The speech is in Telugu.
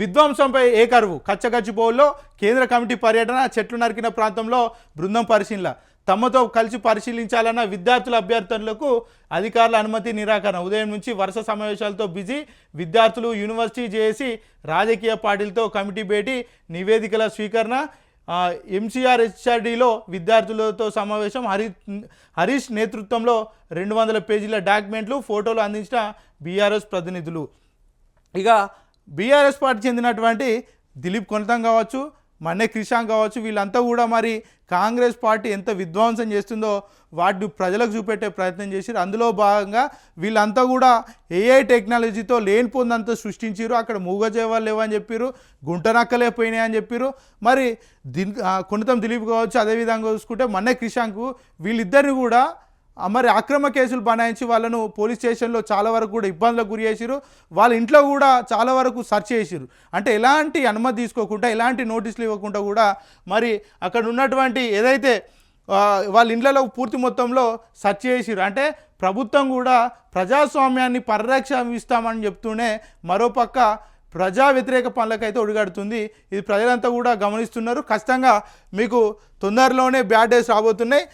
విధ్వంసంపై ఏకరువు. కచ్చగచ్చిపోల్లో కేంద్ర కమిటీ పర్యటన చెట్లు నరికిన ప్రాంతంలో బృందం పరిశీలన. తమతో కలిసి పరిశీలించాలన్న విద్యార్థుల అభ్యర్థనలకు అధికారుల అనుమతి నిరాకరణ. ఉదయం నుంచి వరుస సమావేశాలతో బిజీ విద్యార్థులు యూనివర్సిటీ చేసి రాజకీయ పార్టీలతో కమిటీ భేటీ నివేదికల స్వీకరణ ఎంసీఆర్ హెచ్ఆర్డీలో విద్యార్థులతో సమావేశం హరి హరీష్ నేతృత్వంలో రెండు వందల పేజీల డాక్యుమెంట్లు ఫోటోలు అందించిన బీఆర్ఎస్ ప్రతినిధులు. ఇక బీఆర్ఎస్ పార్టీ చెందినటువంటి దిలీప్ కొనతం కావచ్చు మన్నే క్రిషాంక్ కావచ్చు వీళ్ళంతా కూడా మరి కాంగ్రెస్ పార్టీ ఎంత విధ్వంసం చేస్తుందో వాటిని ప్రజలకు చూపెట్టే ప్రయత్నం చేసిరు అందులో భాగంగా వీళ్ళంతా కూడా ఏఐ టెక్నాలజీతో లేనిపోందంతా సృష్టించారు అక్కడ మూగజేవాలు లేవని చెప్పారు గుంటనక్కలే పోయినాయని చెప్పారు మరి దిల్ ఆ, కొనతం దిలీప్ కావచ్చు అదేవిధంగా చూసుకుంటే మన్నే క్రిషాంక్ వీళ్ళిద్దరిని కూడా మరి అక్రమ కేసులు బనాయించి వాళ్ళను పోలీస్ స్టేషన్లో చాలా వరకు కూడా ఇబ్బందులకు గురి చేసిరు వాళ్ళ ఇంట్లో కూడా చాలా వరకు సెర్చ్ చేసిరు అంటే ఎలాంటి అనుమతి తీసుకోకుండా ఎలాంటి నోటీసులు ఇవ్వకుండా కూడా మరి అక్కడ ఉన్నటువంటి ఏదైతే వాళ్ళ ఇండ్లలో పూర్తి మొత్తంలో సెర్చ్ చేసిరు అంటే ప్రభుత్వం కూడా ప్రజాస్వామ్యాన్ని పరిరక్షిస్తామని చెప్తూనే మరోపక్క ప్రజా వ్యతిరేక పనులకైతే ఒడిగడుతుంది. ఇది ప్రజలంతా కూడా గమనిస్తున్నారు. ఖచ్చితంగా మీకు తొందరలోనే బ్యాడ్ డేస్ రాబోతున్నాయి.